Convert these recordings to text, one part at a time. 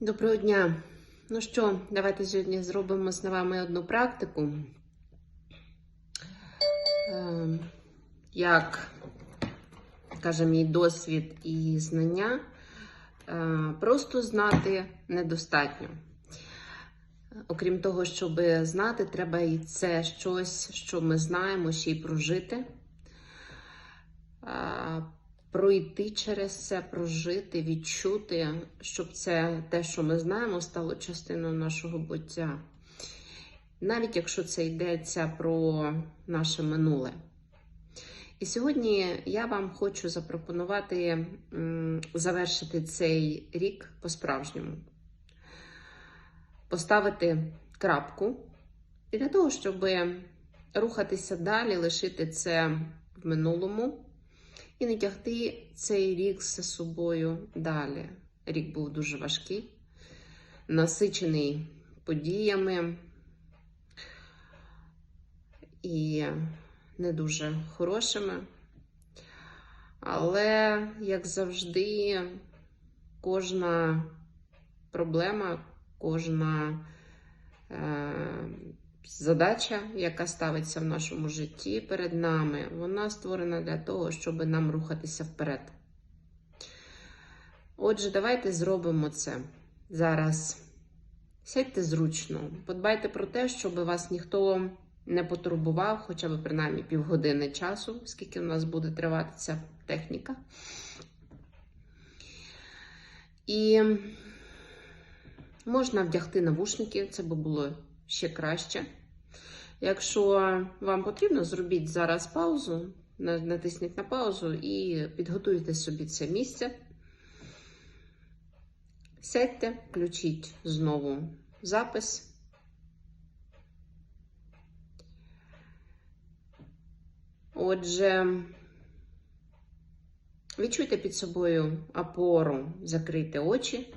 Доброго дня. Ну що, давайте сьогодні зробимо з вами одну практику. Ем, Як каже мій досвід і знання, е, просто знати недостатньо. Окрім того, щоб знати, треба і це щось, що ми знаємо, ще й прожити. Пройти через це, прожити, відчути, щоб це те, що ми знаємо, стало частиною нашого буття. Навіть якщо це йдеться про наше минуле. І сьогодні я вам хочу запропонувати завершити цей рік по-справжньому, поставити крапку і для того, щоб рухатися далі, лишити це в минулому і не тягти цей рік за собою далі. Рік був дуже важкий, насичений подіями і не дуже хорошими. Але, як завжди, кожна проблема, кожна е, задача, яка ставиться в нашому житті перед нами, вона створена для того, щоб нам рухатися вперед. Отже, давайте зробимо це зараз. Сядьте зручно, подбайте про те, щоб вас ніхто не потурбував, хоча б принаймні півгодини часу, скільки в нас буде тривати ця техніка. І можна вдягти навушники, це би було ще краще. Якщо вам потрібно, зробіть зараз паузу, натисніть на паузу і підготуйте собі це місце. Сядьте, включіть знову запис. Отже, відчуйте під собою опору, закрийте очі.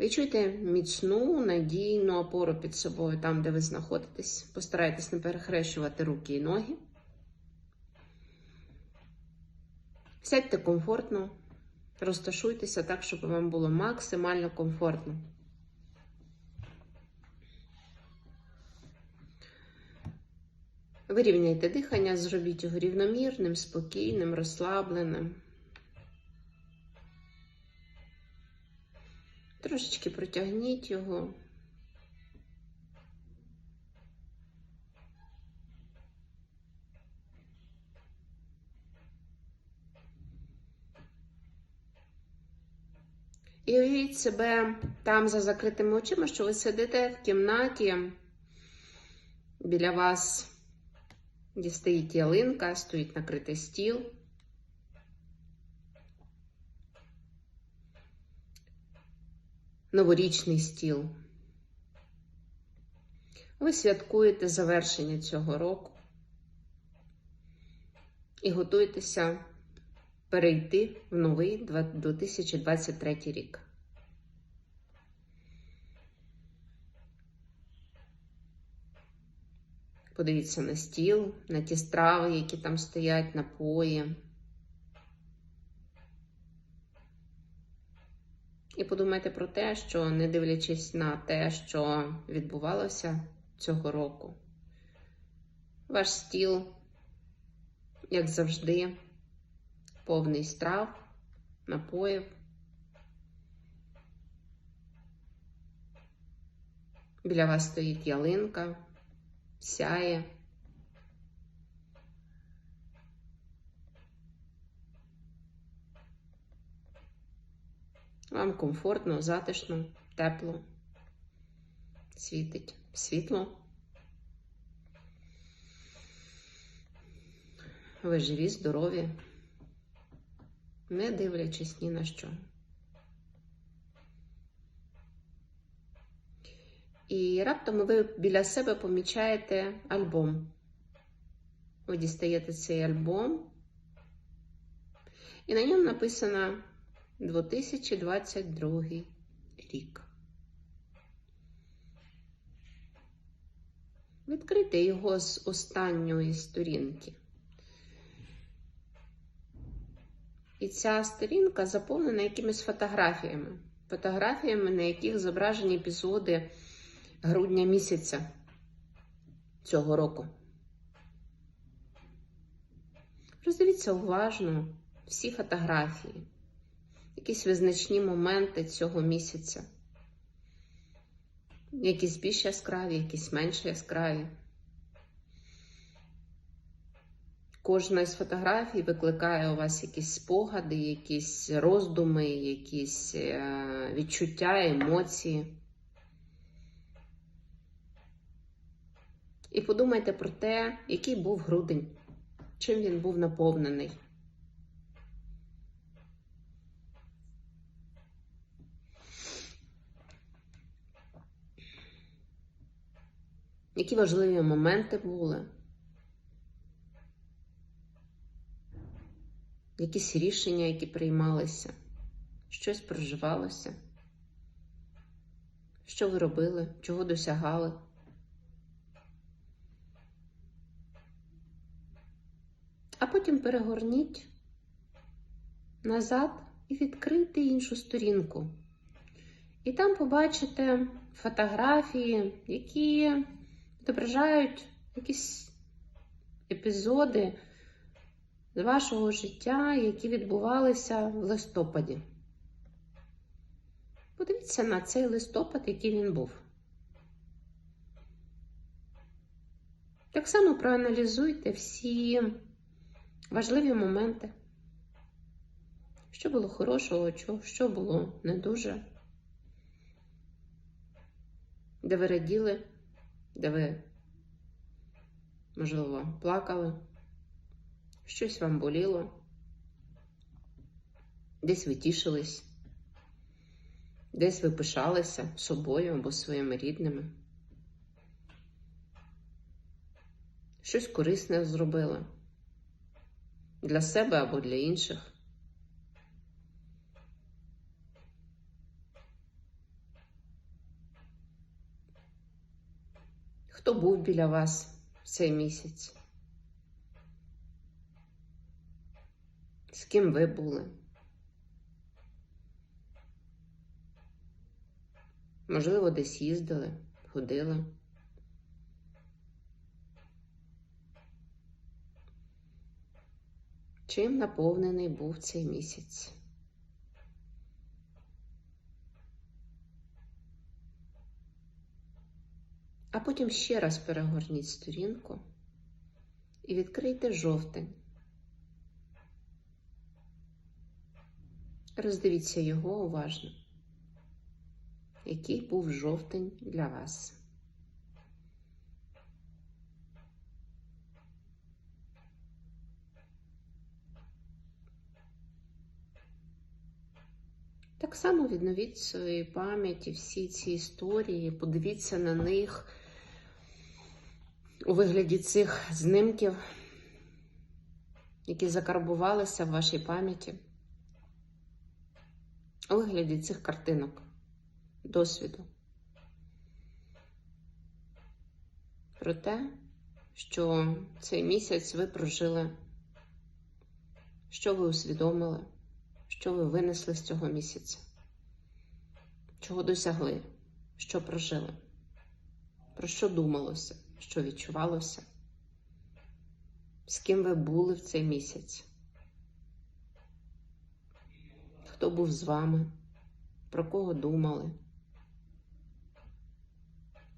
Відчуйте міцну, надійну опору під собою там, де ви знаходитесь. Постарайтесь не перехрещувати руки і ноги. Сядьте комфортно, розташуйтеся так, щоб вам було максимально комфортно. Вирівняйте дихання, зробіть його рівномірним, спокійним, розслабленим. Трошечки протягніть його. І уявіть себе там за закритими очима, що ви сидите в кімнаті, біля вас стоїть ялинка, стоїть накритий стіл. Новорічний стіл. Ви святкуєте завершення цього року і готуєтеся перейти в новий 2023 рік. Подивіться на стіл, на ті страви, які там стоять, напої. І подумайте про те, що не дивлячись на те, що відбувалося цього року, ваш стіл, як завжди, повний страв, напоїв. Біля вас стоїть ялинка, сяє. Вам комфортно, затишно, тепло, світить світло. Ви живі, здорові, не дивлячись ні на що. І раптом ви біля себе помічаєте альбом. Ви дістаєте цей альбом, і на ньому написано 2022 рік. Відкрийте його з останньої сторінки. І ця сторінка заповнена якимись фотографіями. Фотографіями, на яких зображені епізоди грудня місяця цього року. Роздивіться уважно всі фотографії, якісь визначні моменти цього місяця. Якісь більш яскраві, якісь менш яскраві. Кожна з фотографій викликає у вас якісь спогади, якісь роздуми, якісь е, відчуття, емоції. І подумайте про те, який був грудень, чим він був наповнений. Які важливі моменти були? Якісь рішення, які приймалися, щось проживалося? Що ви робили, чого досягали? А потім перегорніть назад і відкрийте іншу сторінку. І там побачите фотографії, які відображають якісь епізоди з вашого життя, які відбувалися в листопаді. Подивіться на цей листопад, який він був. Так само проаналізуйте всі важливі моменти. Що було хорошого, що було не дуже, де ви раділи, де ви, можливо, плакали, щось вам боліло, десь ви тішились, десь ви пишалися собою або своїми рідними. Щось корисне зробили для себе або для інших. Хто був біля вас цей місяць? З ким ви були? Можливо, десь їздили, ходили. Чим наповнений був цей місяць? А потім ще раз перегорніть сторінку і відкрийте жовтень. Роздивіться його уважно, який був жовтень для вас. Так само відновіть в пам'яті всі ці історії, подивіться на них у вигляді цих знимків, які закарбувалися в вашій пам'яті, у вигляді цих картинок, досвіду. Про те, що цей місяць ви прожили, що ви усвідомили. Що ви винесли з цього місяця? Чого досягли? Що прожили? Про що думалося? Що відчувалося? З ким ви були в цей місяць? Хто був з вами? Про кого думали?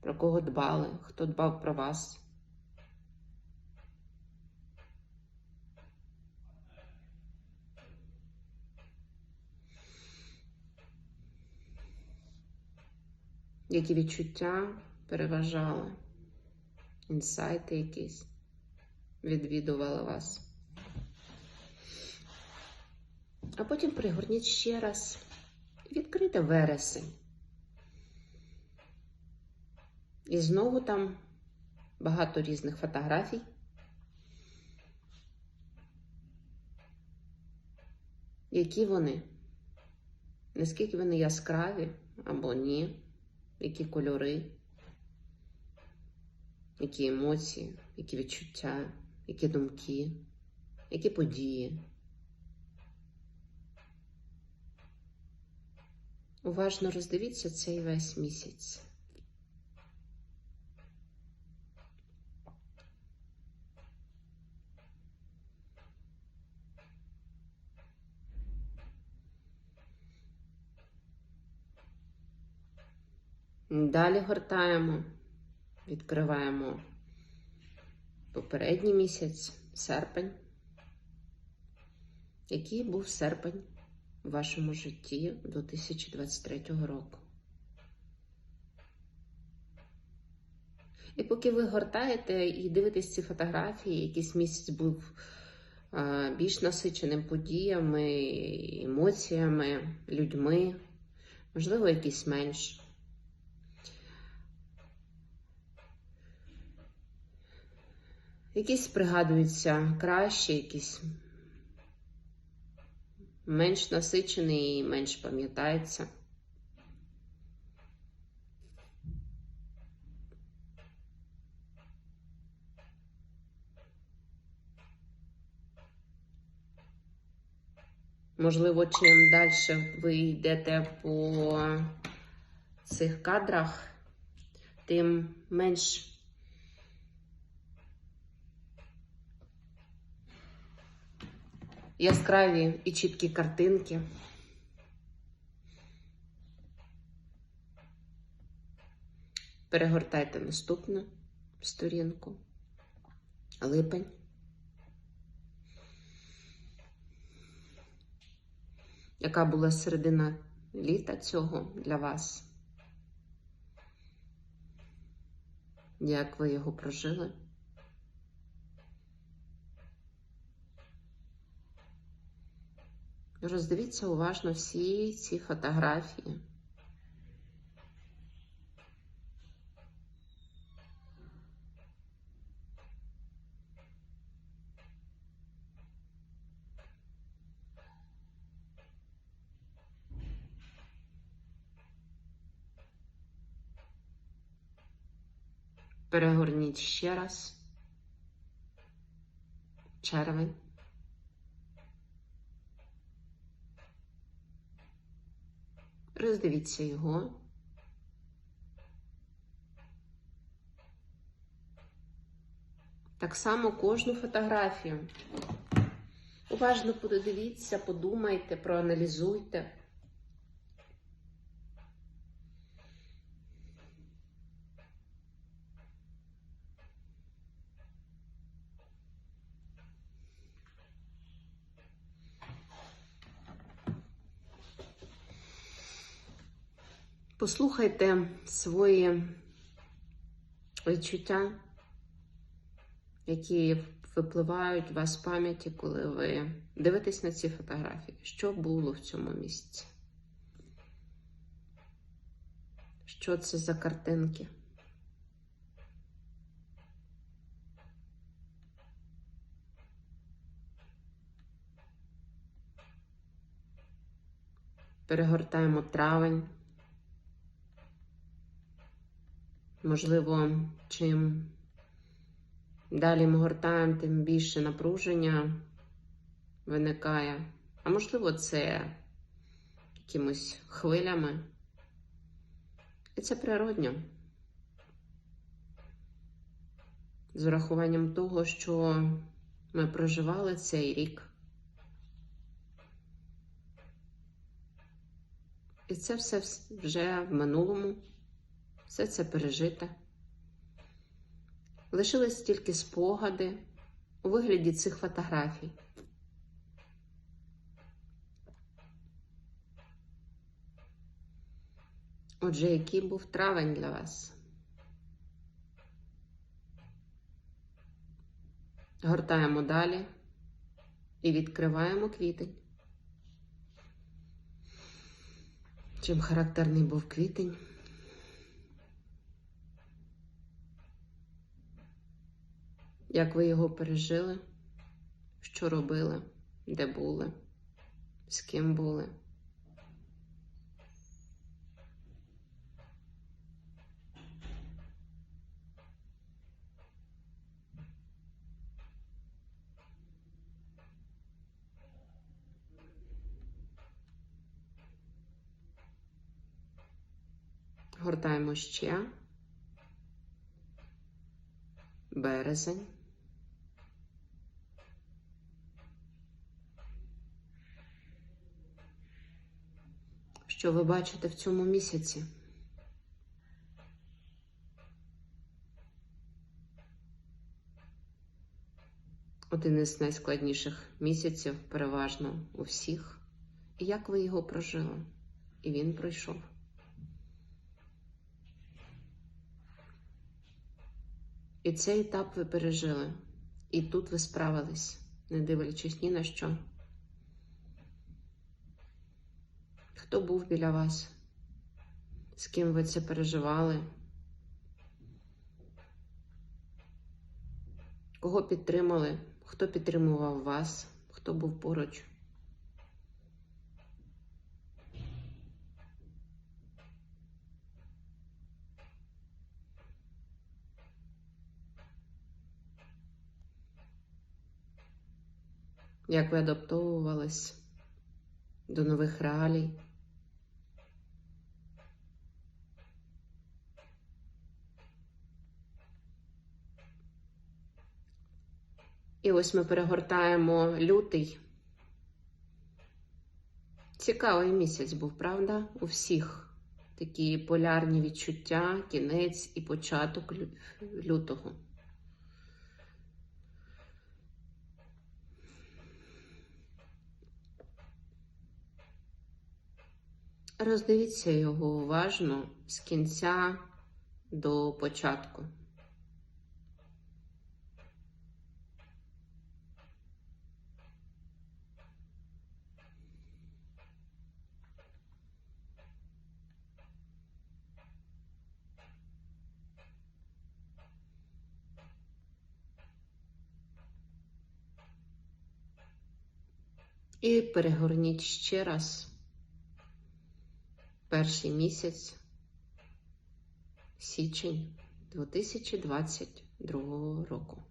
Про кого дбали? Хто дбав про вас? Які відчуття переважали, інсайти якісь відвідували вас. А потім пригорніть ще раз і відкрийте вересень. І знову там багато різних фотографій. Які вони? Наскільки вони яскраві або ні? які кольори, які емоції, які відчуття, які думки, які події. Уважно роздивіться цей весь місяць. Далі гортаємо відкриваємо попередній місяць, серпень. Який був серпень в вашому житті 2023 року? І поки ви гортаєте і дивитесь ці фотографії, якийсь місяць був більш насиченим подіями, емоціями, людьми, можливо, якийсь менш. Якісь пригадуються краще, якісь менш насичений і менш пам'ятається. Можливо, чим далі ви йдете по цих кадрах, тим менш яскраві і чіткі картинки. Перегортайте наступну сторінку. Липень. Яка була середина літа цього для вас? Як ви його прожили? Роздивіться уважно всі ці фотографії. Перегорніть ще раз. Червень. Роздивіться його. Так само кожну фотографію. Уважно подивіться, подумайте, проаналізуйте. Послухайте свої відчуття, які випливають у вас в пам'яті, коли ви дивитесь на ці фотографії. Що було в цьому місці? Що це за картинки? Перегортаємо травень. Можливо, чим далі ми гортаємо, тим більше напруження виникає. А можливо, це якимось хвилями. І це природньо. З урахуванням того, що ми проживали цей рік. І це все вже в минулому все це пережите. Лишились тільки спогади у вигляді цих фотографій. Отже, який був травень для вас? Гортаємо далі і відкриваємо квітень. Чим характерний був квітень? Як ви його пережили? Що робили? Де були? З ким були? Перегортаємо ще. Березень. Що ви бачите в цьому місяці? Один із найскладніших місяців, переважно у всіх. І як ви його прожили? І він пройшов. І цей етап ви пережили. І тут ви справились, не дивлячись ні на що. Хто був біля вас? З ким ви це переживали? Кого підтримали? Хто підтримував вас? Хто був поруч? Як ви адаптовувались до нових реалій? І ось ми перегортаємо лютий. Цікавий місяць був, правда? У всіх такі полярні відчуття, кінець і початок лютого. Роздивіться його уважно з кінця до початку. І перегорніть ще раз перший місяць, січень 2022 року.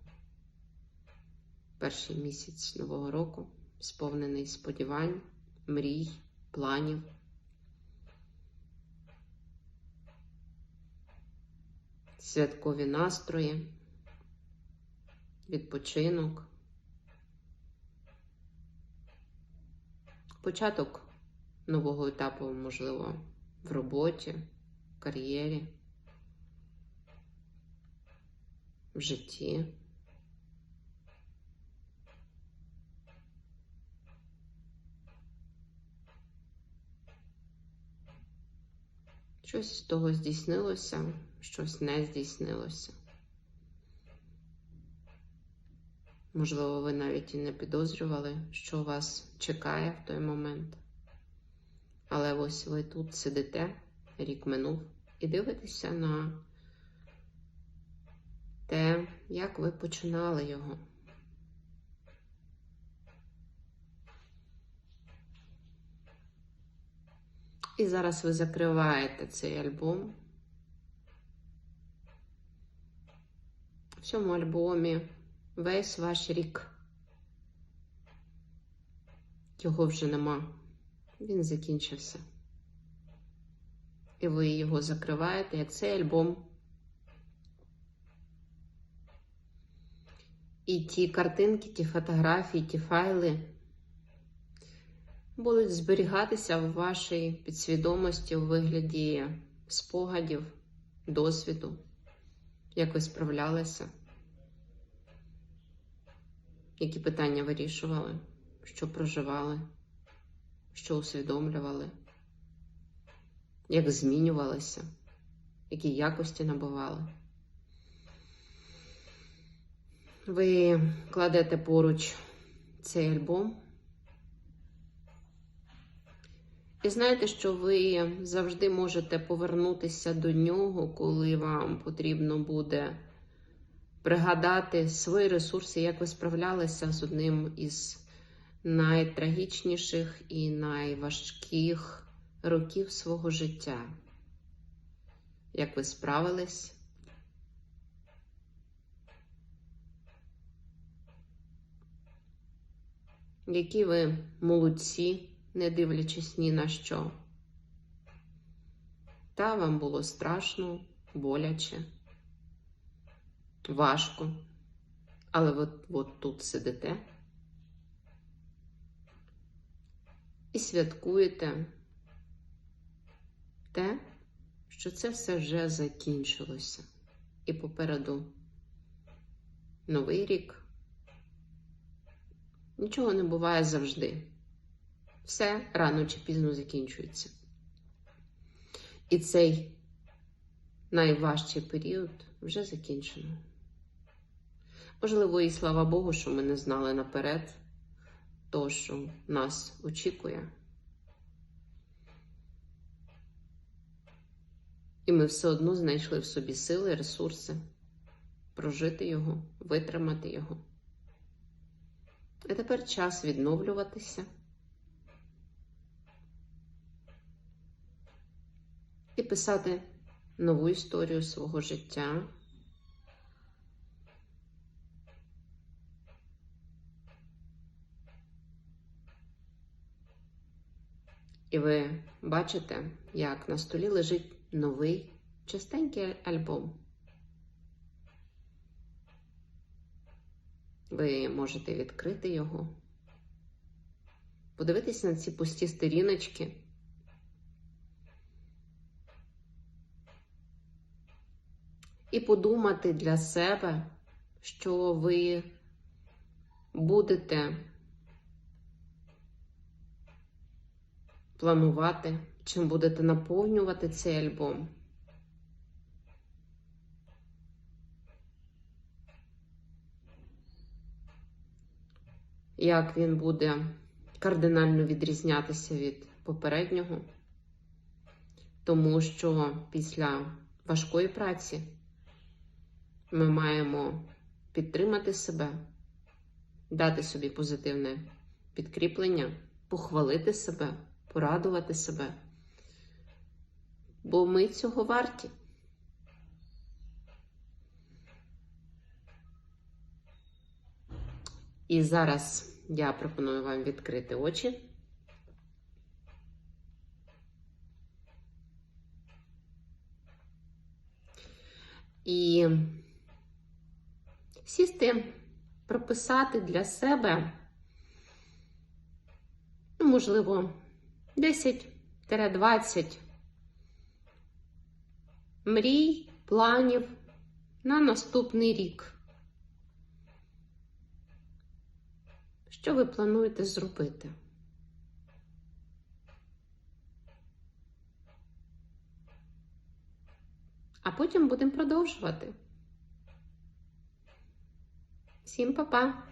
Перший місяць нового року сповнений сподівань, мрій, планів. Святкові настрої, відпочинок. Початок нового етапу, можливо, в роботі, в кар'єрі, в житті. Щось з того здійснилося, щось не здійснилося. Можливо, ви навіть і не підозрювали, що вас чекає в той момент. Але ось ви тут сидите, рік минув, і дивитеся на те, як ви починали його. І зараз ви закриваєте цей альбом. В цьому альбомі весь ваш рік. Його вже нема. Він закінчився. І ви його закриваєте, як цей альбом. І ті картинки, ті фотографії, ті файли будуть зберігатися в вашій підсвідомості у вигляді спогадів, досвіду, як ви справлялися, які питання вирішували, що проживали, усвідомлювали, як змінювалися, які якості набували. Ви кладете поруч цей альбом. І знаєте, що ви завжди можете повернутися до нього, коли вам потрібно буде пригадати свої ресурси, як ви справлялися з одним із найтрагічніших і найважких років свого життя. Як ви справились? Які ви молодці, не дивлячись ні на що. Та вам було страшно, боляче, важко. Але ви от тут сидите і святкуєте те, що це все вже закінчилося. І попереду новий рік. Нічого не буває завжди. Все рано чи пізно закінчується. І цей найважчий період вже закінчено. Можливо, і слава Богу, що ми не знали наперед то, що нас очікує. І ми все одно знайшли в собі сили, ресурси прожити його, витримати його. А тепер час відновлюватися і писати нову історію свого життя. І ви бачите, як на столі лежить новий чистенький альбом. Ви можете відкрити його, подивитись на ці пусті сторіночки. І подумати для себе, що ви будете планувати, чим будете наповнювати цей альбом. Як він буде кардинально відрізнятися від попереднього, тому що після важкої праці ми маємо підтримати себе, дати собі позитивне підкріплення, похвалити себе порадувати себе. Бо ми цього варті. І зараз я пропоную вам відкрити очі. І сісти, прописати для себе, ну, можливо, 10-20 мрій, планів на наступний рік. Що ви плануєте зробити? А потім будемо продовжувати. Всім па-па!